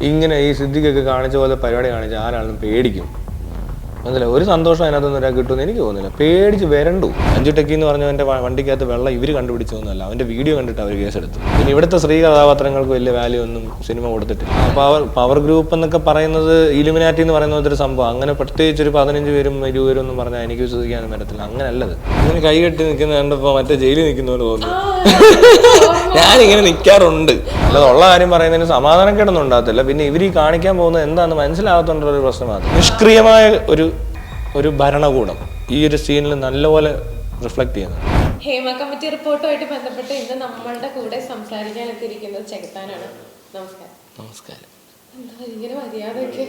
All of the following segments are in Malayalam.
ഇങ്ങനെ ഈ സിദ്ധിക്കൊക്കെ കാണിച്ച പോലെ പരിപാടി കാണിച്ച ആരാളും പേടിക്കും മനസ്സിലായി ഒരു സന്തോഷം അതിനകത്ത് നിന്ന് ഒരാൾ കിട്ടുമെന്ന് എനിക്ക് തോന്നുന്നില്ല പേടിച്ച് വരണ്ടു അഞ്ചു ടെക്കി എന്ന് പറഞ്ഞവന്റെ വണ്ടിക്കകത്ത് വെള്ളം ഇവർ കണ്ടുപിടിച്ചൊന്നുമല്ല അവന്റെ വീഡിയോ കണ്ടിട്ട് അവർ കേസെടുത്തു പിന്നെ ഇവിടുത്തെ സ്ത്രീ കഥാപാത്രങ്ങൾക്ക് വലിയ വാല്യൂ ഒന്നും സിനിമ കൊടുത്തിട്ടില്ല പവർ പവർ ഗ്രൂപ്പ് എന്നൊക്കെ പറയുന്നത് ഇലുമിനാറ്റി എന്ന് പറയുന്ന ഒരു സംഭവം അങ്ങനെ പ്രത്യേകിച്ച് ഒരു പതിനഞ്ച് പേരും ഇരുപത് പേരും ഒന്നും പറഞ്ഞാൽ എനിക്ക് വിശ്വസിക്കാനും പറ്റത്തില്ല അങ്ങനെയല്ലത് ഇങ്ങനെ കൈ കെട്ടി നിൽക്കുന്ന കണ്ടപ്പോൾ മറ്റേ ജയിലിൽ നിൽക്കുന്നവർ തോന്നുന്നു ഞാനിങ്ങനെ നിൽക്കാറുണ്ട് അല്ലാതെ ഉള്ള കാര്യം പറയുന്നതിന് സമാധാനം കിടന്നും ഉണ്ടാകത്തില്ല പിന്നെ ഇവർ ഈ കാണിക്കാൻ പോകുന്നത് എന്താണെന്ന് മനസ്സിലാകത്തുണ്ടൊരു ഒരു പ്രശ്നം മാത്രം. നിഷ്ക്രിയമായ ഒരു ഒരു ഭരണകൂടം ഈ ഒരു സീനിൽ നല്ലപോലെ റിഫ്ലക്ട് ചെയ്യുന്നത് ഹേമ കമ്മിറ്റി റിപ്പോർട്ടുമായിട്ട് ബന്ധപ്പെട്ട് ഇന്ന് നമ്മളുടെ കൂടെ സംസാരിക്കാൻ എത്തിയിരിക്കുന്നത് ചെകുത്താനാണ്. നമസ്കാരം. നമസ്കാരം. ഇങ്ങനെ മര്യാദയൊക്കെ?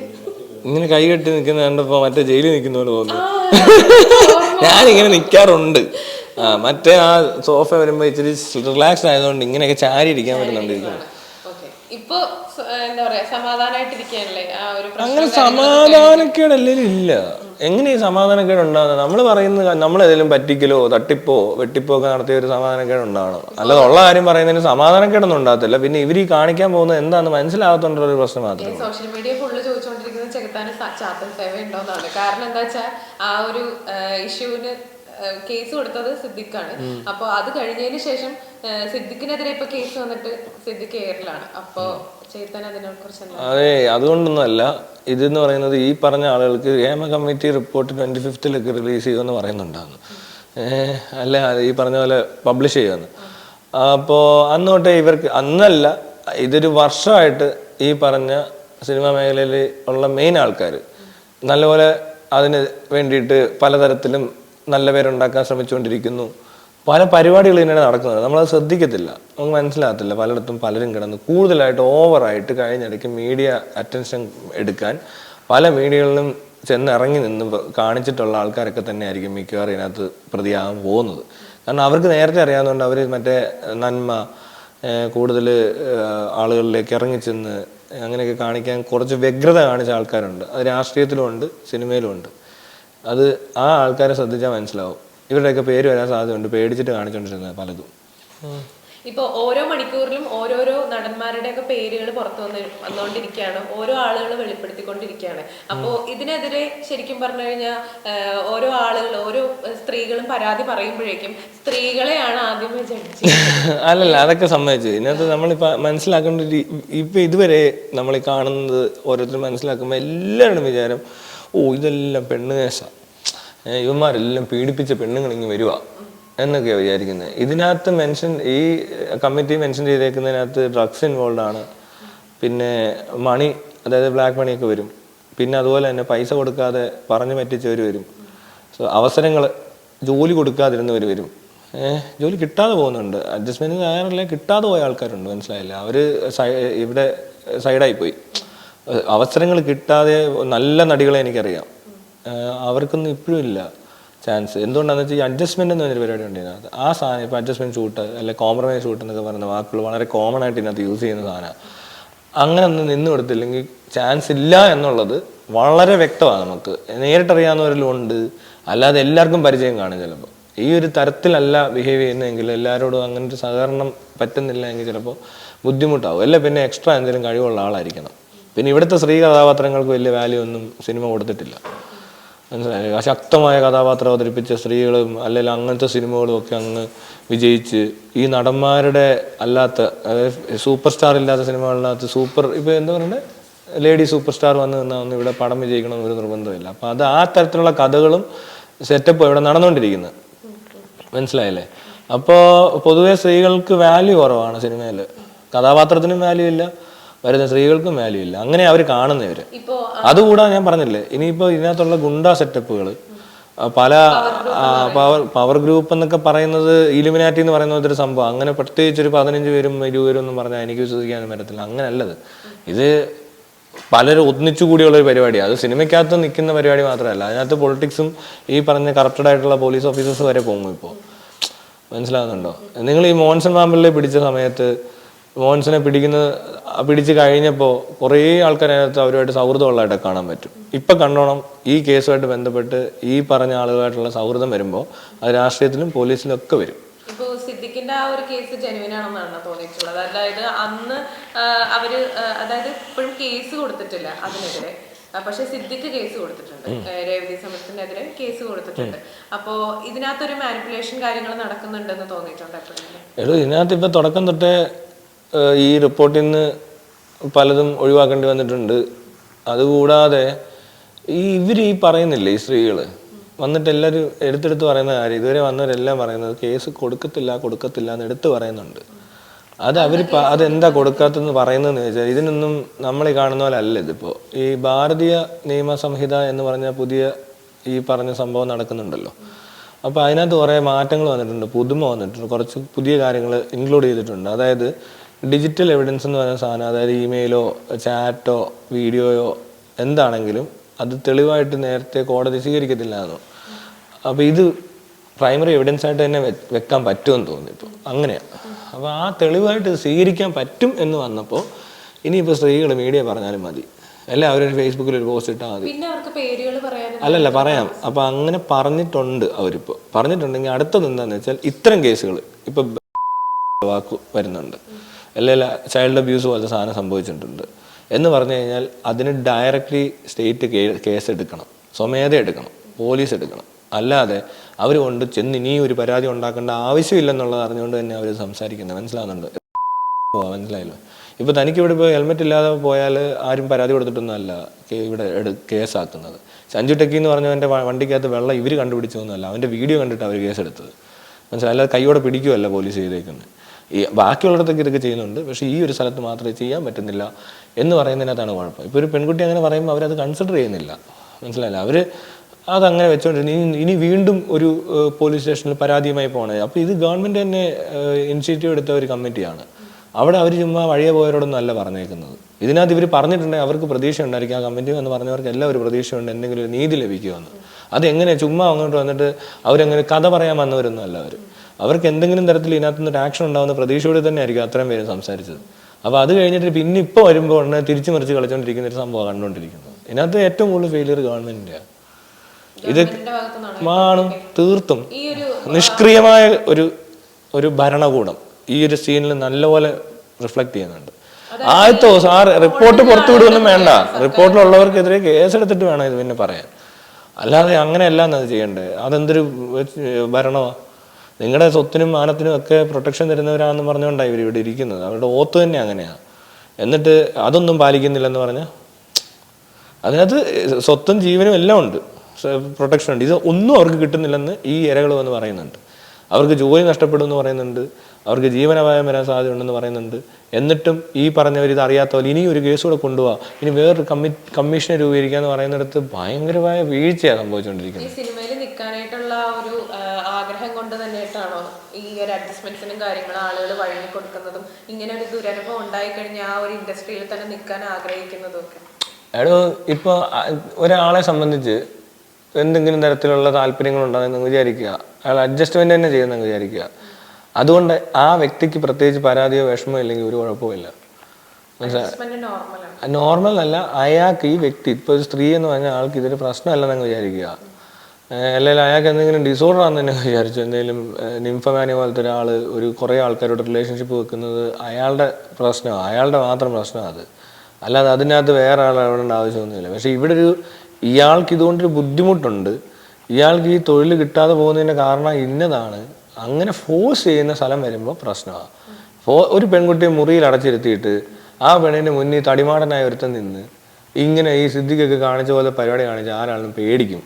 ഇങ്ങനെ കൈ കെട്ടി നിൽക്കുന്ന കണ്ടപ്പോ മറ്റേ ജയിലിൽ നിൽക്കുന്ന പോലെ തോന്നുന്നു. ഞാനിങ്ങനെ നിൽക്കാറുണ്ട് മറ്റേ ആ സോഫ വരുമ്പോൾ ഇച്ചിരി റിലാക്സ് ആയതുകൊണ്ട് ഇങ്ങനെയൊക്കെ ചാരി ഇരിക്കാൻ പറ്റുന്നുണ്ട് ഇപ്പൊ എന്താ പറയാ ആ ഒരു അങ്ങനെ സമാധാനക്കേടല്ലേ ഇല്ല എങ്ങനെ സമാധാനക്കേട് ഉണ്ടാകുന്നത് നമ്മൾ പറയുന്ന നമ്മളേതെങ്കിലും പറ്റിക്കലോ തട്ടിപ്പോ വെട്ടിപ്പോ ഒക്കെ നടത്തിയ ഒരു സമാധാനക്കേട് ഉണ്ടാവണം അല്ലാതെ ഉള്ള കാര്യം പറയുന്നതിന് സമാധാനക്കേടൊന്നും ഉണ്ടാകത്തില്ല. പിന്നെ ഇവർ ഈ കാണിക്കാൻ പോകുന്നത് എന്താന്ന് മനസ്സിലാകത്തോണ്ടുള്ള ഒരു പ്രശ്നം മാത്രം. സോഷ്യൽ മീഡിയ ഫുള്ള് ചോദിച്ചുകൊണ്ടിരിക്കുന്നത് ചെകുത്താന് ചാത്തൻ സേവ ഉണ്ടോന്നാണ് കാരണം എന്താ വെച്ചാൽ ആ ഒരു ഇഷ്യൂവിന് കേസ് കൊടുത്തത് സിദ്ദിഖാണ്. അപ്പൊ അത് കഴിഞ്ഞതിന് ശേഷം സിദ്ദിഖിനെതിരെ ഇപ്പൊ കേസ് വന്നിട്ട് സിദ്ദിഖ് എയറിലാണ് അപ്പൊ അതെ അതുകൊണ്ടൊന്നുമല്ല ഇതെന്ന് പറയുന്നത് ഈ പറഞ്ഞ ആളുകൾക്ക് ഏമ കമ്മിറ്റി റിപ്പോർട്ട് ട്വന്റി ഫിഫ്തിലൊക്കെ റിലീസ് ചെയ്യുമെന്ന് പറയുന്നുണ്ടായിരുന്നു അല്ല? ഈ പറഞ്ഞ പോലെ പബ്ലിഷ് ചെയ്യുമെന്ന് അപ്പോൾ അന്ന് തൊട്ടേ ഇവർക്ക് അന്നല്ല ഇതൊരു വർഷമായിട്ട് ഈ പറഞ്ഞ സിനിമാ മേഖലയിൽ ഉള്ള മെയിൻ ആൾക്കാർ നല്ലപോലെ അതിന് വേണ്ടിയിട്ട് പലതരത്തിലും നല്ല പേരുണ്ടാക്കാൻ ശ്രമിച്ചുകൊണ്ടിരിക്കുന്നു. പല പരിപാടികൾ ഇങ്ങനെ നടക്കുന്നത് നമ്മളത് ശ്രദ്ധിക്കത്തില്ല. നമുക്ക് മനസ്സിലാകത്തില്ല. പലയിടത്തും പലരും കിടന്ന് കൂടുതലായിട്ട് ഓവറായിട്ട് കഴിഞ്ഞിടയ്ക്ക് മീഡിയ അറ്റൻഷൻ എടുക്കാൻ പല മീഡിയകളിലും ചെന്ന് ഇറങ്ങി നിന്ന് കാണിച്ചിട്ടുള്ള ആൾക്കാരൊക്കെ തന്നെ ആയിരിക്കും മിക്കവാറും ഇതിനകത്ത് പ്രതിയാകാൻ പോകുന്നത്. കാരണം അവർക്ക് നേരത്തെ അറിയാവുന്നതുകൊണ്ട് അവർ മറ്റേ നന്മ കൂടുതൽ ആളുകളിലേക്ക് ഇറങ്ങിച്ചെന്ന് അങ്ങനെയൊക്കെ കാണിക്കാൻ കുറച്ച് വ്യഗ്രത കാണിച്ച ആൾക്കാരുണ്ട്. അത് രാഷ്ട്രീയത്തിലുമുണ്ട് സിനിമയിലുമുണ്ട് അത് ആ ആൾക്കാരെ ശ്രദ്ധിച്ചാൽ മനസ്സിലാവും. ഇവരുടെയൊക്കെ പേര് വരാൻ സാധ്യതയുണ്ട്. പേടിച്ചിട്ട് കാണിച്ചുകൊണ്ടിരുന്നത് പലതും. ഇപ്പൊ ഓരോ മണിക്കൂറിലും ഓരോരോ നടന്മാരുടെ ഒക്കെ പേരുകൾ പുറത്തു വന്ന് വന്നുകൊണ്ടിരിക്കുകയാണ് ഓരോ ആളുകൾ വെളിപ്പെടുത്തിക്കൊണ്ടിരിക്കുകയാണ്. അപ്പോ ഇതിനെതിരെ ശരിക്കും പറഞ്ഞു കഴിഞ്ഞാൽ ഓരോ ആളുകൾ ഓരോ സ്ത്രീകളും പരാതി പറയുമ്പോഴേക്കും സ്ത്രീകളെയാണ് ചെയ്യുന്നത്. അല്ലല്ല അതൊക്കെ സമ്മതിച്ചു. ഇതിനകത്ത് നമ്മളിപ്പോ മനസ്സിലാക്കേണ്ട ഇപ്പൊ ഇതുവരെ നമ്മൾ കാണുന്നത് ഓരോരുത്തരും മനസ്സിലാക്കുമ്പോൾ എല്ലാവരുടെയും വിചാരം ഓ ഇതെല്ലാം പെണ്ണ് കേസ. ഇവന്മാരെല്ലാം പീഡിപ്പിച്ച പെണ്ണുങ്ങൾ ഇങ്ങ് വരുക എന്നൊക്കെയാണ് വിചാരിക്കുന്നത് ഇതിനകത്ത് മെൻഷൻ ഈ കമ്മിറ്റി മെൻഷൻ ചെയ്തേക്കുന്നതിനകത്ത് ഡ്രഗ്സ് ഇൻവോൾവ് ആണ്. പിന്നെ മണി അതായത് ബ്ലാക്ക് മണിയൊക്കെ വരും. പിന്നെ അതുപോലെ തന്നെ പൈസ കൊടുക്കാതെ പറഞ്ഞു പറ്റിച്ചവർ വരും. സോ അവസരങ്ങൾ ജോലി കൊടുക്കാതിരുന്നവർ വരും. ജോലി കിട്ടാതെ പോകുന്നുണ്ട്. അഡ്ജസ്റ്റ്മെന്റ് കാരണമല്ല കിട്ടാതെ പോയ ആൾക്കാരുണ്ട് മനസ്സിലായില്ല? അവർ ഇവിടെ സൈഡായി പോയി. അവസരങ്ങൾ കിട്ടാതെ നല്ല നടികളെ എനിക്കറിയാം. അവർക്കൊന്നും ഇപ്പോഴും ഇല്ല ചാൻസ് എന്തുകൊണ്ടാണെന്ന് വെച്ചാൽ ഈ അഡ്ജസ്റ്റ്മെന്റ് എന്ന് പറഞ്ഞൊരു പരിപാടി ഉണ്ടായിരുന്നു ആ സാധനം ഇപ്പോൾ അഡ്ജസ്റ്റ്മെന്റ് ഷൂട്ട് അല്ലെ കോംപ്രമൈസ് ഷൂട്ട് എന്നൊക്കെ പറയുന്ന വാക്കുകൾ വളരെ കോമൺ ആയിട്ട് ഇതിനകത്ത് യൂസ് ചെയ്യുന്ന സാധനമാണ് അങ്ങനെ ഒന്നും നിന്ന് കൊടുത്തില്ലെങ്കിൽ ചാൻസ് ഇല്ല എന്നുള്ളത് വളരെ വ്യക്തമാണ് നമുക്ക്. നേരിട്ടറിയാവുന്നവരിലും ഉണ്ട്. അല്ലാതെ എല്ലാവർക്കും പരിചയം കാണും ചിലപ്പോൾ ഈ ഒരു തരത്തിലല്ല ബിഹേവ് ചെയ്യുന്നതെങ്കിൽ എല്ലാവരോടും അങ്ങനെ ഒരു സഹകരണം പറ്റുന്നില്ല എങ്കിൽ ചിലപ്പോൾ ബുദ്ധിമുട്ടാവും. അല്ല പിന്നെ എക്സ്ട്രാ എന്തെങ്കിലും കഴിവുള്ള ആളായിരിക്കണം. പിന്നെ ഇവിടുത്തെ സ്ത്രീ കഥാപാത്രങ്ങൾക്ക് വലിയ വാല്യൂ ഒന്നും സിനിമ കൊടുത്തിട്ടില്ല. മനസ്സിലായി? ശക്തമായ കഥാപാത്രം അവതരിപ്പിച്ച സ്ത്രീകളും അല്ലെങ്കിൽ അങ്ങനത്തെ സിനിമകളും ഒക്കെ അങ്ങ് വിജയിച്ച് ഈ നടന്മാരുടെ അല്ലാത്ത അതായത് സൂപ്പർ സ്റ്റാർ ഇല്ലാത്ത സിനിമകളിനകത്ത് സൂപ്പർ ഇപ്പോൾ എന്താ പറയുന്നത് ലേഡി സൂപ്പർ സ്റ്റാർ വന്ന് നിന്നാൽ ഒന്ന് ഇവിടെ പടം വിജയിക്കണം ഒരു നിർബന്ധമില്ല. അപ്പം അത് ആ തരത്തിലുള്ള കഥകളും സെറ്റപ്പ് ഇവിടെ നടന്നുകൊണ്ടിരിക്കുന്നത്. മനസ്സിലായല്ലേ? അപ്പോൾ പൊതുവേ സ്ത്രീകൾക്ക് വാല്യൂ കുറവാണ് സിനിമയിൽ കഥാപാത്രത്തിനും വാല്യൂ ഇല്ല. വരുന്ന സ്ത്രീകൾക്കും വാല്യൂ ഇല്ല. അങ്ങനെ അവർ കാണുന്നവര്. ഇപ്പോ അതുകൂടാതെ ഞാൻ പറഞ്ഞില്ലേ ഇനിയിപ്പോ ഇതിനകത്തുള്ള ഗുണ്ട സെറ്റപ്പുകൾ പല പവർ പവർ ഗ്രൂപ്പ് എന്നൊക്കെ പറയുന്നത് ഇലുമിനാറ്റി എന്ന് പറയുന്ന ഒരു സംഭവം. അങ്ങനെ പ്രത്യേകിച്ച് ഒരു പതിനഞ്ച് പേരും ഇരുപത് പേരും ഒന്നും പറഞ്ഞാൽ എനിക്ക് വിശ്വസിക്കാനും പറ്റത്തില്ല. അങ്ങനല്ലത്. ഇത് പലരും ഒന്നിച്ചു കൂടിയുള്ള ഒരു പരിപാടിയാണ് അത് സിനിമയ്ക്കകത്ത് നിൽക്കുന്ന പരിപാടി മാത്രമല്ല. അതിനകത്ത് പൊളിറ്റിക്സും ഈ പറഞ്ഞ കറപ്റ്റഡ് ആയിട്ടുള്ള പോലീസ് ഓഫീസേഴ്സ് വരെ പോകും ഇപ്പോൾ മനസ്സിലാകുന്നുണ്ടോ നിങ്ങൾ ഈ മോൻസൺ പാമ്പിളിലെ പിടിച്ച സമയത്ത് മോൻസനെ പിടിക്കുന്ന പിടിച്ച് കഴിഞ്ഞപ്പോൾ കുറേ ആൾക്കാർ അതിനകത്ത് അവരുമായിട്ട് സൗഹൃദമുള്ളതായിട്ട് കാണാൻ പറ്റും. ഇപ്പം കണ്ടോണം ഈ കേസുമായിട്ട് ബന്ധപ്പെട്ട് ഈ പറഞ്ഞ ആളുകളായിട്ടുള്ള സൗഹൃദം വരുമ്പോൾ അത് രാഷ്ട്രീയത്തിലും പോലീസിലും ഒക്കെ വരും. സിദ്ദിഖിന്റെ ആ ഒരു കേസ് ജെനുവിൻ ആണെന്നാണ് തോന്നിയിട്ടുള്ളത്. അതായത് അന്ന് അവർ അതായത് ഇപ്പോഴും കേസ് കൊടുത്തിട്ടില്ല അതിനെതിരെ. പക്ഷെ സിദ്ദിഖ് കേസ് കൊടുത്തിട്ടുണ്ട്. രേവതി സമരത്തിനെതിരെ കേസ് കൊടുത്തിട്ടുണ്ട്. അപ്പോ ഇതിനകത്തൊരു മാനിപ്പുലേഷൻ കാര്യങ്ങൾ നടക്കുന്നുണ്ടെന്ന് തോന്നിയിട്ടുണ്ട് എടോ ഇതിനകത്ത് ഇപ്പൊ തുടക്കം തൊട്ടേ ഈ റിപ്പോർട്ടിൽ നിന്ന് പലതും ഒഴിവാക്കേണ്ടി വന്നിട്ടുണ്ട്. അതുകൂടാതെ ഈ ഇവർ ഈ പറയുന്നില്ലേ ഈ സ്ത്രീകൾ വന്നിട്ട് എല്ലാവരും എടുത്തെടുത്ത് പറയുന്ന കാര്യം ഇതുവരെ വന്നവരെല്ലാം പറയുന്നത് കേസ് കൊടുക്കത്തില്ല കൊടുക്കത്തില്ല എന്ന് എടുത്ത് പറയുന്നുണ്ട്. അത് അവർ അതെന്താ കൊടുക്കാത്തെന്ന് പറയുന്നതെന്ന് വെച്ചാൽ ഇതിനൊന്നും നമ്മൾ ഈ കാണുന്ന പോലെ അല്ല ഇതിപ്പോൾ ഈ ഭാരതീയ നിയമ സംഹിത എന്ന് പറഞ്ഞ പുതിയ ഈ പറഞ്ഞ സംഭവം നടക്കുന്നുണ്ടല്ലോ. അപ്പോൾ അതിനകത്ത് കുറേ മാറ്റങ്ങൾ വന്നിട്ടുണ്ട് പുതുമ വന്നിട്ടുണ്ട് കുറച്ച് പുതിയ കാര്യങ്ങൾ ഇൻക്ലൂഡ് ചെയ്തിട്ടുണ്ട്. അതായത് ഡിജിറ്റൽ എവിഡൻസ് എന്ന് പറയുന്ന സാധനം അതായത് ഇമെയിലോ ചാറ്റോ വീഡിയോയോ എന്താണെങ്കിലും അത് തെളിവായിട്ട് നേരത്തെ കോടതി സ്വീകരിക്കത്തില്ല എന്ന് അപ്പോൾ ഇത് പ്രൈമറി എവിഡൻസ് ആയിട്ട് തന്നെ വെക്കാൻ പറ്റുമെന്ന് തോന്നി ഇപ്പോൾ അങ്ങനെയാണ് അപ്പോൾ ആ തെളിവായിട്ട് സ്വീകരിക്കാൻ പറ്റും എന്ന് വന്നപ്പോൾ ഇനിയിപ്പോൾ സ്ത്രീകൾ മീഡിയ പറഞ്ഞാലും മതി. അല്ല എല്ലാവരും ഫേസ്ബുക്കിൽ ഒരു പോസ്റ്റ് ഇട്ടാൽ മതി. അല്ലല്ല പറയാം. അപ്പൊ അങ്ങനെ പറഞ്ഞിട്ടുണ്ട് അവരിപ്പോ. പറഞ്ഞിട്ടുണ്ടെങ്കിൽ അടുത്തത് എന്താന്ന് വെച്ചാൽ ഇത്തരം കേസുകൾ ഇപ്പൊ വാക്ക് വരുന്നുണ്ട്. അല്ലെങ്കിൽ ചൈൽഡ് അബ്യൂസ് പോലത്തെ സാധനം സംഭവിച്ചിട്ടുണ്ട്. എന്ന് പറഞ്ഞു കഴിഞ്ഞാൽ അതിന് ഡയറക്റ്റ്ലി സ്റ്റേറ്റ് കേസ് എടുക്കണം. സ്വമേധ എടുക്കണം. പോലീസ് എടുക്കണം. അല്ലാതെ അവർ കൊണ്ട് ചെന്ന് ഇനിയും ഒരു പരാതി ഉണ്ടാക്കേണ്ട ആവശ്യമില്ലെന്നുള്ളത് അറിഞ്ഞുകൊണ്ട് തന്നെ അവർ സംസാരിക്കുന്നത്. മനസ്സിലാവുന്നുണ്ട്? മനസ്സിലായില്ല. ഇപ്പോൾ തനിക്കിവിടെ ഇപ്പോൾ ഹെൽമെറ്റ് ഇല്ലാതെ പോയാൽ ആരും പരാതി കൊടുത്തിട്ടൊന്നും അല്ല കേ- ഇവിടെ കേസാക്കുന്നത് സഞ്ജു ടെക്കി എന്ന് പറഞ്ഞവന്റെ വണ്ടിക്കകത്ത് വെള്ളം ഇവർ കണ്ടുപിടിച്ചൊന്നുമല്ല അവന്റെ വീഡിയോ കണ്ടിട്ട് അവർ കേസെടുത്തത് മനസ്സിലായി? അല്ലാതെ കൈയോടെ പിടിക്കുമല്ല പോലീസ് ചെയ്തേക്കുന്നത്. ഈ ബാക്കിയുള്ളിടത്തൊക്കെ ഇതൊക്കെ ചെയ്യുന്നുണ്ട്. പക്ഷേ ഈ ഒരു സ്ഥലത്ത് മാത്രമേ ചെയ്യാൻ പറ്റുന്നില്ല എന്ന് പറയുന്നതിനകത്താണ് കുഴപ്പം. ഇപ്പോൾ ഒരു പെൺകുട്ടി അങ്ങനെ പറയുമ്പോൾ അവരത് കൺസിഡർ ചെയ്യുന്നില്ല. മനസ്സിലായില്ല? അവർ അതങ്ങനെ വെച്ചുകൊണ്ടിരുന്നു ഇനി ഇനി വീണ്ടും ഒരു പോലീസ് സ്റ്റേഷനിൽ പരാതിയുമായി പോകണത് അപ്പോൾ ഇത് ഗവൺമെന്റ് തന്നെ ഇനിഷ്യേറ്റീവ് എടുത്ത ഒരു കമ്മിറ്റിയാണ്. അവിടെ അവർ ചുമ്മാ വഴിയെ പോയവരോടൊന്നും അല്ല പറഞ്ഞേക്കുന്നത്. ഇതിനകത്ത് ഇവർ പറഞ്ഞിട്ടുണ്ടെങ്കിൽ അവർക്ക് പ്രതീക്ഷ ഉണ്ടായിരിക്കും ആ കമ്മിറ്റി എന്ന് പറഞ്ഞവർക്ക് എല്ലാം ഒരു പ്രതീക്ഷയുണ്ട്. എന്തെങ്കിലും ഒരു നീതി ലഭിക്കുമെന്ന്. അതെങ്ങനെ ചുമ്മാ അങ്ങോട്ട് വന്നിട്ട് അവരങ്ങനെ കഥ പറയാൻ വന്നവരൊന്നും അല്ല അവർ അവർക്ക് എന്തെങ്കിലും തരത്തിൽ ഇതിനകത്ത് നിന്ന് ആക്ഷൻ ഉണ്ടാവുന്ന പ്രതീക്ഷയോടെ തന്നെ ആയിരിക്കും അത്രയും പേര് സംസാരിച്ചത്. അപ്പോൾ അത് കഴിഞ്ഞിട്ട് പിന്നെ ഇപ്പോൾ വരുമ്പോൾ ഉടനെ തിരിച്ചു മറിച്ച് കളിച്ചുകൊണ്ടിരിക്കുന്ന ഒരു സംഭവം കണ്ടുകൊണ്ടിരിക്കുന്നത് ഇതിനകത്ത് ഏറ്റവും കൂടുതൽ ഫെയിലിയർ ഗവൺമെന്റിന്റെയാണ് ഇത് മാണും ആണ് തീർത്തും ഒരു നിഷ്ക്രിയമായ ഒരു ഒരു ഭരണകൂടം ഈ ഒരു സീനിൽ നല്ലപോലെ റിഫ്ലക്ട് ചെയ്യുന്നുണ്ട്. ആദ്യത്തെ ദിവസം ആ റിപ്പോർട്ട് പുറത്തു വിടുകയൊന്നും വേണ്ട. റിപ്പോർട്ടിലുള്ളവർക്കെതിരെ കേസെടുത്തിട്ട് വേണം ഇത് പിന്നെ പറയാൻ. അല്ലാതെ അങ്ങനെയല്ല എന്നത് ചെയ്യേണ്ടത്. അതെന്തൊരു ഭരണമാണ് നിങ്ങളുടെ സ്വത്തിനും മാനത്തിനും ഒക്കെ പ്രൊട്ടക്ഷൻ തരുന്നവരാണെന്ന് പറഞ്ഞുകൊണ്ടാണ് ഇവർ ഇവിടെ ഇരിക്കുന്നത്. അവരുടെ ഓത്ത് തന്നെ അങ്ങനെയാണ് എന്നിട്ട് അതൊന്നും പാലിക്കുന്നില്ലെന്ന് പറഞ്ഞാൽ അതിനകത്ത് സ്വത്തും ജീവനും എല്ലാം ഉണ്ട്. പ്രൊട്ടക്ഷൻ ഉണ്ട്. ഇത് ഒന്നും അവർക്ക് കിട്ടുന്നില്ലെന്ന് ഈ ഇരകൾ വന്ന് പറയുന്നുണ്ട്. അവർക്ക് ജോലി നഷ്ടപ്പെടും എന്ന് പറയുന്നുണ്ട്. അവർക്ക് ജീവനപായം വരാൻ സാധ്യതയുണ്ടെന്ന് പറയുന്നുണ്ട്. എന്നിട്ടും ഈ പറഞ്ഞവർ ഇത് അറിയാത്ത പോലെ ഇനി ഒരു കേസ് കൂടെ കൊണ്ടുപോകാം ഇനി വേറൊരു കമ്മി കമ്മീഷനെ രൂപീകരിക്കുക എന്ന് പറയുന്നിടത്ത് ഭയങ്കരമായ വീഴ്ചയാണ് സംഭവിച്ചുകൊണ്ടിരിക്കുന്നത് നിൽക്കാനായിട്ടുള്ള ഒരു ആഗ്രഹം കൊണ്ട് തന്നെയായിട്ടാണോ ഈ ഒരു അഡ്ജസ്റ്റ്മെന്റ്സിനും കാര്യങ്ങളും ആളുകൾ വഴങ്ങി കൊടുക്കുന്നതും ഇങ്ങനെ ഒരു ദുരനുഭവം ഉണ്ടായിക്കഴിഞ്ഞാൽ ആ ഒരു ഇൻഡസ്ട്രിയിൽ തന്നെ നിൽക്കാൻ ആഗ്രഹിക്കുന്നതും ഒക്കെ എടോ ഇപ്പോൾ ഒരാളെ സംബന്ധിച്ച് എന്തെങ്കിലും തരത്തിലുള്ള താല്പര്യങ്ങളുണ്ടെന്ന് വിചാരിക്കുക. അയാൾ അഡ്ജസ്റ്റ്മെന്റ് തന്നെ ചെയ്യുന്നെന്ന് വിചാരിക്കുക. അതുകൊണ്ട് ആ വ്യക്തിക്ക് പ്രത്യേകിച്ച് പരാതിയോ വിഷമോ ഇല്ലെങ്കിൽ ഒരു കുഴപ്പമില്ല നോർമൽ അല്ല. അയാൾക്ക് ഈ വ്യക്തി ഇപ്പോൾ ഒരു സ്ത്രീ എന്ന് പറഞ്ഞാൽ ആൾക്ക് ഇതൊരു പ്രശ്നമല്ലെന്നങ്ങ് വിചാരിക്കുക. അല്ലെങ്കിൽ അയാൾക്ക് എന്തെങ്കിലും ഡിസോർഡർ ആണെന്ന് തന്നെ വിചാരിച്ചു. എന്തെങ്കിലും നിംഫമാനി പോലത്തെ ഒരാൾ ഒരു കുറേ ആൾക്കാരോട് റിലേഷൻഷിപ്പ് വെക്കുന്നത് അയാളുടെ പ്രശ്നമാണ് അയാളുടെ മാത്രം പ്രശ്നമാണ് അത്. അല്ലാതെ അതിനകത്ത് വേറെ ആൾ ഇടപെടേണ്ട ആവശ്യമൊന്നുമില്ല. പക്ഷേ ഇവിടെ ഒരു ഇയാൾക്ക് ഇതുകൊണ്ടൊരു ബുദ്ധിമുട്ടുണ്ട്. ഇയാൾക്ക് ഈ തൊഴിൽ കിട്ടാതെ പോകുന്നതിന്റെ കാരണം ഇന്നതാണ്. അങ്ങനെ ഫോഴ്സ് ചെയ്യുന്ന സ്ഥലം വരുമ്പോൾ പ്രശ്നമാണ് ഫോ ഒരു പെൺകുട്ടിയെ മുറിയിൽ അടച്ചിരുത്തിയിട്ട് ആ പെണ്ണിന്റെ മുന്നിൽ തടിമാടനായ ഒരുത്തൻ നിന്ന് ഇങ്ങനെ ഈ സിദ്ധിക്കൊക്കെ കാണിച്ച പോലെ പരിപാടി കാണിച്ച് ആരാളും പേടിക്കും.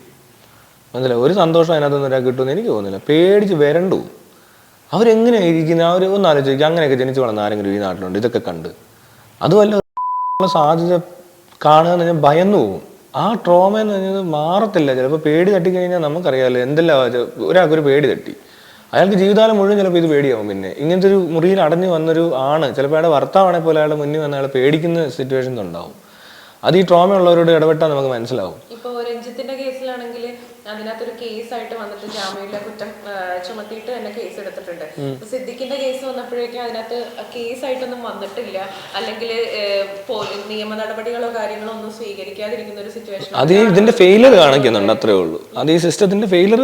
മനസ്സിലായി? ഒരു സന്തോഷം അതിനകത്തൊന്നും ഒരാൾ കിട്ടുമെന്ന് എനിക്ക് തോന്നുന്നില്ല. പേടിച്ച് വരണ്ടു. അവരെങ്ങനെയാണ് ഇരിക്കുന്നത് അവർ ഒന്ന് ആലോചിക്കുക അങ്ങനെയൊക്കെ ജനിച്ചു വളർന്ന ആരെങ്കിലും ഈ നാട്ടിലുണ്ട്? ഇതൊക്കെ കണ്ട്. അതുമല്ല സാധ്യത കാണുക എന്ന് പറഞ്ഞാൽ ഭയന്നു പോകും. ആ ട്രോമ എന്ന് പറഞ്ഞത് മാറത്തില്ല. ചിലപ്പോൾ പേടി തട്ടി തട്ടിക്കഴിഞ്ഞാൽ നമുക്കറിയാമല്ലോ എന്തെല്ലാം ഒരാൾക്കൊരു പേടി തട്ടി. അയാൾക്ക് ജീവിതകാലം മുഴുവൻ ചിലപ്പോൾ ഇത് പേടിയാവും പിന്നെ. ഇങ്ങനത്തെ ഒരു മുറിയിൽ അടഞ്ഞു വന്നൊരു ആണ്. ചിലപ്പോൾ അയാളുടെ ഭർത്താവാണെ പോലെ അയാളുടെ മുന്നിൽ വന്ന് അയാൾ പേടിക്കുന്ന സിറ്റുവേഷൻസ് ഉണ്ടാവും. അത് ഈ ട്രോമ ഉള്ളവരോട് ഇടപെട്ടാൽ നമുക്ക് മനസ്സിലാവും. രഞ്ജിത്തിന്റെ അതിനകത്തൊരു കേസായിട്ട് വന്നിട്ട് ജാമ്യമില്ല കുറ്റം ചുമത്തിയിട്ട് തന്നെ കേസ് എടുത്തിട്ടുണ്ട് സിദ്ദിഖിന്റെ കേസ് വന്നപ്പോഴേക്കും അതിനകത്ത് കേസായിട്ടൊന്നും വന്നിട്ടില്ല. അല്ലെങ്കിൽ നിയമ നടപടികളോ കാര്യങ്ങളോ ഒന്നും സ്വീകരിക്കാതിരിക്കുന്ന ഒരു സിറ്റുവേഷൻ അത് ഇതിന്റെ ഫെയിലർ കാണിക്കുന്നുണ്ട് അത്രേ ഉള്ളൂ. അത് ഈ സിസ്റ്റത്തിന്റെ ഫെയിലർ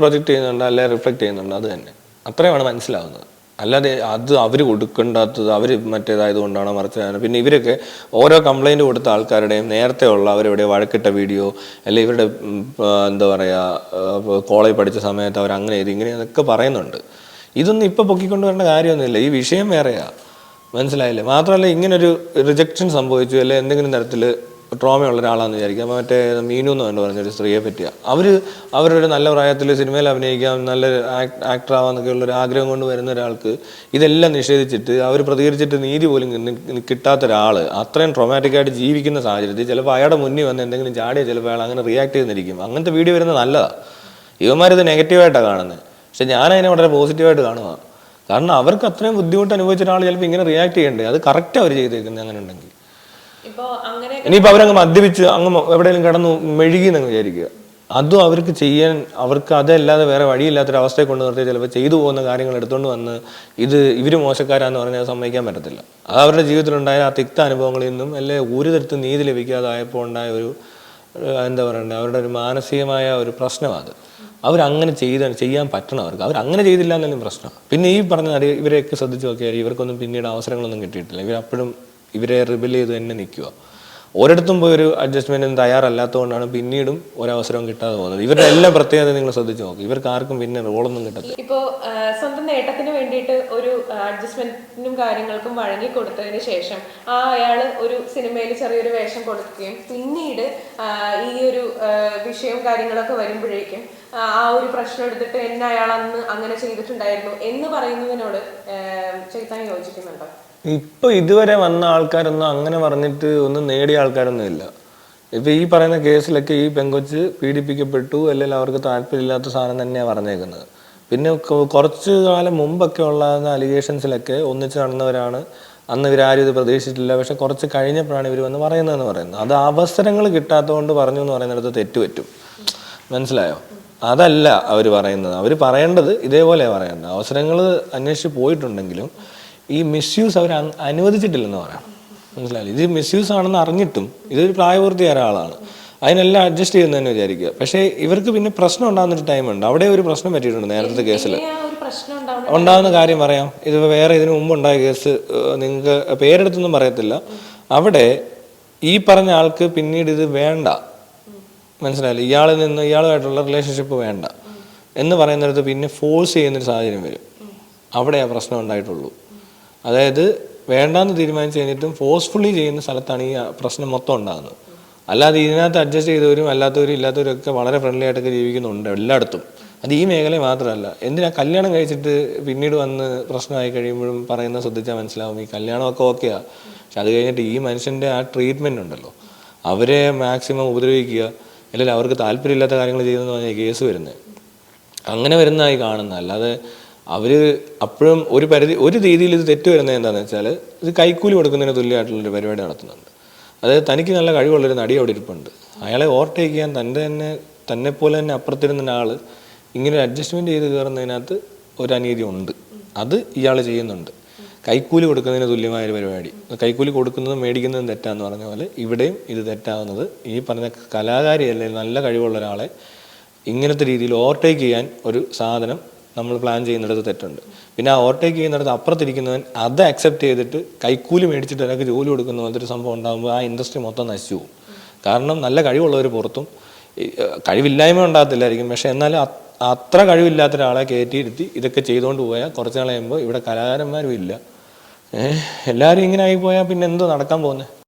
പ്രൊജക്ട് ചെയ്യുന്നുണ്ട് അല്ലെ റിഫ്ലക്ട് ചെയ്യുന്നുണ്ട് അത് തന്നെ. അത്രയാണ് മനസ്സിലാവുന്നത്. അല്ലാതെ അത് അവർ കൊടുക്കേണ്ടാത്തത് അവർ മറ്റേതായത് കൊണ്ടാണോ മറിച്ചതാണ് പിന്നെ ഇവരൊക്കെ ഓരോ കംപ്ലൈന്റ് കൊടുത്ത ആൾക്കാരുടെയും നേരത്തെ ഉള്ള അവരെവിടെ വഴക്കിട്ട വീഡിയോ അല്ലെ ഇവരുടെ എന്താ പറയുക കോളേജ് പഠിച്ച സമയത്ത് അവർ അങ്ങനെ ചെയ്ത് ഇങ്ങനെ എന്നൊക്കെ പറയുന്നുണ്ട്. ഇതൊന്നും ഇപ്പോൾ പൊക്കിക്കൊണ്ട് വരേണ്ട കാര്യമൊന്നുമില്ല. ഈ വിഷയം വേറെയാണ് മനസ്സിലായില്ലേ? മാത്രമല്ല ഇങ്ങനൊരു റിജക്ഷൻ സംഭവിച്ചു അല്ലെ എന്തെങ്കിലും തരത്തിൽ ട്രോമയുള്ള ഒരാളാണെന്ന് വിചാരിക്കുക അപ്പോൾ മറ്റേ മീനു എന്ന് പറഞ്ഞു പറഞ്ഞൊരു സ്ത്രീയെ പറ്റിയ. അവർ അവരൊരു നല്ല പ്രായത്തിൽ സിനിമയിൽ അഭിനയിക്കാം നല്ല ആക്ടർ ആവാന്നൊക്കെയുള്ള ഒരു ആഗ്രഹം കൊണ്ട് വരുന്ന ഒരാൾക്ക് ഇതെല്ലാം നിഷേധിച്ചിട്ട് അവർ പ്രതികരിച്ചിട്ട് നീതി പോലും കിട്ടാത്ത ഒരാൾ അത്രയും ട്രോമാറ്റിക്കായിട്ട് ജീവിക്കുന്ന സാഹചര്യത്തിൽ ചിലപ്പോൾ അയാളുടെ മുന്നിൽ വന്ന് എന്തെങ്കിലും ചാടിയ ചിലപ്പോൾ അയാൾ അങ്ങനെ റിയാക്ട് ചെയ്തിരിക്കും. അങ്ങനത്തെ വീഡിയോ വരുന്നത് നല്ലതാണ് ഇവന്മാരിത് നെഗറ്റീവായിട്ടാണ് കാണുന്നത് പക്ഷെ ഞാനതിനെ വളരെ പോസിറ്റീവായിട്ട് കാണുക കാരണം അവർക്ക് അത്രയും ബുദ്ധിമുട്ട് അനുഭവിച്ച ഒരാൾ ചിലപ്പോൾ ഇങ്ങനെ റിയാക്ട് ചെയ്യേണ്ടത് അത് കറക്റ്റ് അവർ ചെയ്തേക്കുന്നത് അങ്ങനെ ഉണ്ടെങ്കിൽ ഇനിയിപ്പോൾ അവരങ്ങ് മദ്യപിച്ച് അങ്ങ് എവിടെയെങ്കിലും കിടന്നു മെഴുകി എന്നങ്ങ് വിചാരിക്കുക. അതും അവർക്ക് ചെയ്യാൻ അവർക്ക് അതല്ലാതെ വേറെ വഴിയില്ലാത്തൊരവസ്ഥയെ കൊണ്ടു നിർത്തി ചിലപ്പോൾ ചെയ്തു പോകുന്ന കാര്യങ്ങൾ എടുത്തുകൊണ്ട് വന്ന് ഇത് ഇവർ മോശക്കാരാന്ന് പറഞ്ഞാൽ സമ്മതിക്കാൻ പറ്റത്തില്ല. അത് അവരുടെ ജീവിതത്തിലുണ്ടായ ആ തിക്ത അനുഭവങ്ങളിൽ നിന്നും അല്ലെ ഒരു തരത്തിൽ നീതി ലഭിക്കാതായപ്പോൾ ഉണ്ടായ ഒരു എന്താ പറയണ്ടേ അവരുടെ ഒരു മാനസികമായ ഒരു പ്രശ്നമാണ് അത്. അവരങ്ങനെ ചെയ്ത ചെയ്യാൻ പറ്റണം അവർക്ക്. അവരങ്ങനെ ചെയ്തില്ല എന്നാലും പ്രശ്നം. പിന്നെ ഈ പറഞ്ഞ ഇവരെയൊക്കെ ശ്രദ്ധിച്ച് നോക്കിയാൽ ഇവർക്കൊന്നും പിന്നീട് അവസരങ്ങളൊന്നും കിട്ടിയിട്ടില്ല. ഇവരപ്പോഴും ഇവരെ റിബിൽ ചെയ്ത് തന്നെ നിൽക്കുക. ഒരിടത്തും പോയി ഒരു അഡ്ജസ്റ്റ്മെന്റിന് തയ്യാറല്ലാത്തതുകൊണ്ടാണ് പിന്നീടും ഒരവസരവും കിട്ടാതെ പോകുന്നത്. ഇവരുടെ എല്ലാ പ്രത്യേകത നിങ്ങൾ ശ്രദ്ധിച്ച് നോക്കി. ഇവർക്ക് ആർക്കും പിന്നെ റോളൊന്നും കിട്ടത്തില്ല. ഇപ്പോൾ സ്വന്തം നേട്ടത്തിന് വേണ്ടിയിട്ട് ഒരു അഡ്ജസ്റ്റ്മെന്റിനും കാര്യങ്ങൾക്കും വഴങ്ങി കൊടുത്തതിന് ശേഷം ആ അയാൾ ഒരു സിനിമയിൽ ചെറിയൊരു വേഷം കൊടുക്കുകയും പിന്നീട് ഈ ഒരു വിഷയവും കാര്യങ്ങളൊക്കെ വരുമ്പോഴേക്കും ആ, ഒരു പ്രശ്നം എടുത്തിട്ട് എന്നെ അയാൾ അന്ന് അങ്ങനെ ചെയ്തിട്ടുണ്ടായിരുന്നു എന്ന് പറയുന്നതിനോട് ചൈത്താൻ യോജിക്കുന്നുണ്ടോ? ഇപ്പൊ ഇതുവരെ വന്ന ആൾക്കാരൊന്നും അങ്ങനെ പറഞ്ഞിട്ട് ഒന്നും നേടിയ ആൾക്കാരൊന്നും ഇല്ല. ഇപ്പൊ ഈ പറയുന്ന കേസിലൊക്കെ ഈ പെങ്കൊച്ച് പീഡിപ്പിക്കപ്പെട്ടു അല്ലെങ്കിൽ അവർക്ക് താല്പര്യമില്ലാത്ത സാധനം തന്നെയാണ് പറഞ്ഞേക്കുന്നത്. പിന്നെ കുറച്ച് കാലം മുമ്പൊക്കെ ഉള്ള അലിഗേഷൻസിലൊക്കെ ഒന്നിച്ച് നടന്നവരാണ്. അന്ന് ഇവരാരും ഇത് പ്രതീക്ഷിച്ചിട്ടില്ല. പക്ഷെ കുറച്ച് കഴിഞ്ഞപ്പോഴാണ് ഇവർ വന്ന് പറയുന്നതെന്ന് പറയുന്നത്. അത് അവസരങ്ങൾ കിട്ടാത്തതുകൊണ്ട് പറഞ്ഞു എന്ന് പറയുന്നിടത്ത് തെറ്റുപറ്റും. മനസ്സിലായോ? അതല്ല അവർ പറയുന്നത്. അവർ പറയേണ്ടത് ഇതേപോലെ പറയേണ്ടത് അവസരങ്ങൾ അന്വേഷിച്ച് പോയിട്ടുണ്ടെങ്കിലും ഈ മിസ്യൂസ് അവർ അനുവദിച്ചിട്ടില്ലെന്ന് പറയാം. മനസ്സിലായില്ലേ? ഇത് മിസ്യൂസ് ആണെന്ന് അറിഞ്ഞിട്ടും ഇതൊരു പ്രായപൂർത്തിയായ ഒരാളാണ്. അതിനെല്ലാം അഡ്ജസ്റ്റ് ചെയ്യുന്നതെന്ന് വിചാരിക്കുക. പക്ഷേ ഇവർക്ക് പിന്നെ പ്രശ്നം ഉണ്ടാകുന്നൊരു ടൈമുണ്ട് അവിടെ ഒരു പ്രശ്നം പറ്റിയിട്ടുണ്ട് നേരത്തെ കേസിൽ ഒരു ഉണ്ടാകുന്ന കാര്യം പറയാം. ഇത് വേറെ ഇതിനു മുമ്പ് ഉണ്ടായ കേസ് നിങ്ങൾക്ക് പേരെടുത്തൊന്നും പറയത്തില്ല. അവിടെ ഈ പറഞ്ഞ ആൾക്ക് പിന്നീട് ഇത് വേണ്ട. മനസ്സിലായില്ലേ? ഇയാളിൽ നിന്ന് ഇയാളുമായിട്ടുള്ള റിലേഷൻഷിപ്പ് വേണ്ട. എന്ന് പറയുന്നിടത്ത് പിന്നെ ഫോഴ്സ് ചെയ്യുന്നൊരു സാഹചര്യം വരും. അവിടെ ആ പ്രശ്നം ഉണ്ടായിട്ടുള്ളൂ. അതായത് വേണ്ടാന്ന് തീരുമാനിച്ച് കഴിഞ്ഞിട്ടും ഫോഴ്സ്ഫുള്ളി ചെയ്യുന്ന സ്ഥലത്താണ് ഈ പ്രശ്നം മൊത്തം ഉണ്ടാകുന്നത്. അല്ലാതെ ഇതിനകത്ത് അഡ്ജസ്റ്റ് ചെയ്തവരും അല്ലാത്തവരും ഇല്ലാത്തവരും ഒക്കെ വളരെ ഫ്രണ്ട്ലി ആയിട്ടൊക്കെ ജീവിക്കുന്നുണ്ട് എല്ലായിടത്തും. അത് ഈ മേഖല മാത്രമല്ല എന്തിനാ കല്യാണം കഴിച്ചിട്ട് പിന്നീട് വന്ന് പ്രശ്നമായി കഴിയുമ്പോഴും പറയുന്ന ശ്രദ്ധിച്ചാൽ മനസ്സിലാവും ഈ കല്യാണമൊക്കെ ഓക്കെയാ പക്ഷെ അത് കഴിഞ്ഞിട്ട് ഈ മനുഷ്യന്റെ ആ ട്രീറ്റ്മെന്റ് ഉണ്ടല്ലോ. അവരെ മാക്സിമം ഉപദ്രവിക്കുക അല്ലെങ്കിൽ അവർക്ക് താല്പര്യമില്ലാത്ത കാര്യങ്ങൾ ചെയ്യുന്നതെന്ന് പറഞ്ഞാൽ കേസ് വരുന്നത് അങ്ങനെ വരുന്നതായി കാണുന്നത് അല്ലാതെ അവർ അപ്പോഴും ഒരു പരിധി ഒരു രീതിയിൽ ഇത് തെറ്റ് വരുന്നത് എന്താണെന്ന് വെച്ചാൽ ഇത് കൈക്കൂലി കൊടുക്കുന്നതിന് തുല്യമായിട്ടുള്ളൊരു പരിപാടി നടത്തുന്നുണ്ട്. അതായത് തനിക്ക് നല്ല കഴിവുള്ളൊരു നടി അവിടെ ഇരിപ്പുണ്ട്. അയാളെ ഓവർടേക്ക് ചെയ്യാൻ തന്റെ തന്നെ തന്നെ പോലെ തന്നെ അപ്പുറത്തിരുന്ന ആൾ ഇങ്ങനെ അഡ്ജസ്റ്റ്മെന്റ് ചെയ്ത് കയറുന്നതിനകത്ത് ഒരു അനീതി ഉണ്ട്. അത് ഇയാൾ ചെയ്യുന്നുണ്ട്. കൈക്കൂലി കൊടുക്കുന്നതിന് തുല്യമായ ഒരു പരിപാടി. കൈക്കൂലി കൊടുക്കുന്നതും മേടിക്കുന്നതും തെറ്റാന്ന് പറഞ്ഞ പോലെ ഇവിടെയും ഇത് തെറ്റാവുന്നത് ഈ പറഞ്ഞ കലാകാരി അല്ലെങ്കിൽ നല്ല കഴിവുള്ള ഒരാളെ ഇങ്ങനത്തെ രീതിയിൽ ഓവർടേക്ക് ചെയ്യാൻ ഒരു സാധനം നമ്മൾ പ്ലാൻ ചെയ്യുന്നിടത്ത് തെറ്റുണ്ട്. പിന്നെ ആ ഓവർടേക്ക് ചെയ്യുന്നിടത്ത് അപ്പുറത്തിരിക്കുന്നവൻ അത് അക്സെപ്റ്റ് ചെയ്തിട്ട് കൈക്കൂലി മേടിച്ചിട്ട് ഒരാൾക്ക് ജോലി കൊടുക്കുന്ന പോലത്തെ ഒരു സംഭവം ഉണ്ടാകുമ്പോൾ ആ ഇൻഡസ്ട്രി മൊത്തം നശിച്ചു പോകും. കാരണം നല്ല കഴിവുള്ളവർ പുറത്തും കഴിവില്ലായ്മ ഉണ്ടാകത്തില്ലായിരിക്കും. പക്ഷെ എന്നാലും അത്ര കഴിവില്ലാത്ത ഒരാളെ കയറ്റിയിരുത്തി ഇതൊക്കെ ചെയ്തുകൊണ്ട് പോയാൽ കുറച്ച് നാൾ ഇവിടെ കലാകാരന്മാരും ഇല്ല. എല്ലാവരും ഇങ്ങനെ ആയി പോയാൽ പിന്നെ എന്തോ നടക്കാൻ പോകുന്നത്